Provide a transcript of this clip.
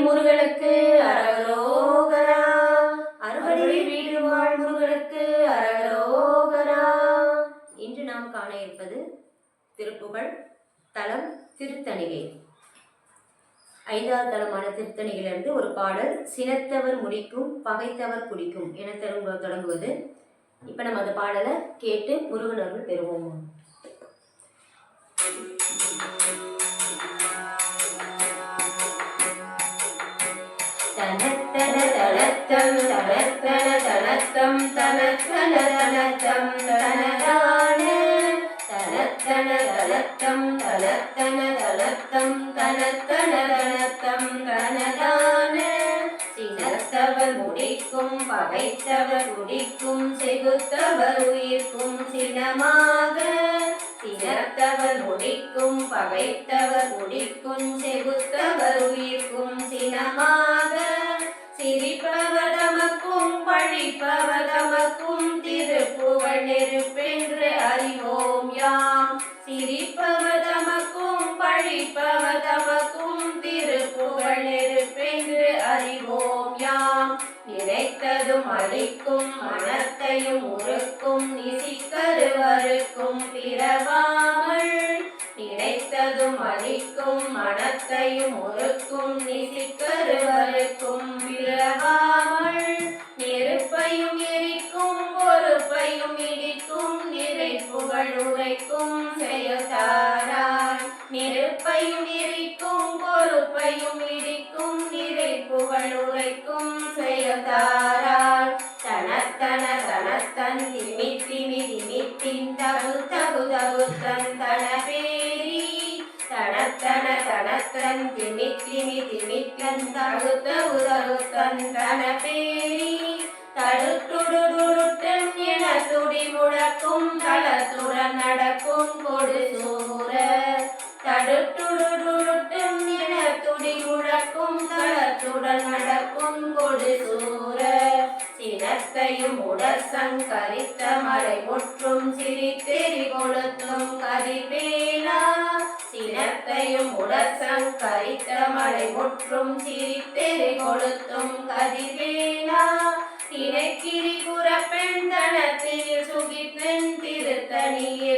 முருகனுக்கு அரகரோகரா அறுபடி வீடு வாழ் முருகனுக்கு அரகரோகரா இன்று நாம் காண இருப்பது திருப்புகழ் தலம் திருத்தணிகை. ஐந்தாவது தலமான திருத்தணிகளிலிருந்து ஒரு பாடல் சினத்தவர் முடிக்கும் பகைத்தவர் குடிக்கும் என தொடங்கு- தொடங்குவது. இப்போ நம்ம அந்த பாடலை கேட்டு முருகனர்கள் பெறுவோம். தனத்தன தனத்தம் தனத்தன தனத்தம் தனத்தன தனத்தம் தனதான தனத்தன தனத்தம் தனத்தன தனத்தம் தனத்தன தனத்தம் தனதான சினத்தவர் முடிக்கும் பகைத்தவர் முடிக்கும் செகுத்தவர் உயிர்க்கும் சினமாக சினத்தவர் முடிக்கும் பகைத்தவர் முடிக்கும் செகுத்தவர் உயிர்க்கும் சினமாக சிரிப்பவதமக்கும் பழிப்பவதமக்கும் திருப்புகழ் நெருப்பென்று அறிவோம் யாம். நினைத்ததும் அழிக்கும் மனத்தையும் உருக்கும் நிசிக்கருவருக்கும் பிறவாமல் நினைத்ததும் அழிக்கும் மனத்தையும் உருக்கும் நெருப்பையும் எரிக்கும் பொறுப்பையும் இடிக்கும் நிறை புகழ் உரைக்கும் செயல்தாராய் தனத்தன தனத்தன் திமி திமி திமித்தின் தகு தகு தகுத்தன் தனபேரி. தனத்தன தனத்தன் திமி திமி திமித்தன் தகு தகு தகுத்தன் தனபேரி. தடுத்துடுடுட்டன் என துடி முழக்கும் தளத்துடன் நடக்கும் சங்கரித்த உடற்சங்கரித்த மலை முற்றும் சிரித்தெறி கொளுத்தும் கதிர்வேலா சினத்தையும் உடற்சங்கரித்த மலை ஒற்றும் சிரித்தெறி கொளுத்தும் கதிர்வேலா திரைக்கிரி புறப்பெண் தனத்தில் சுகித்தன் திருத்தணியில்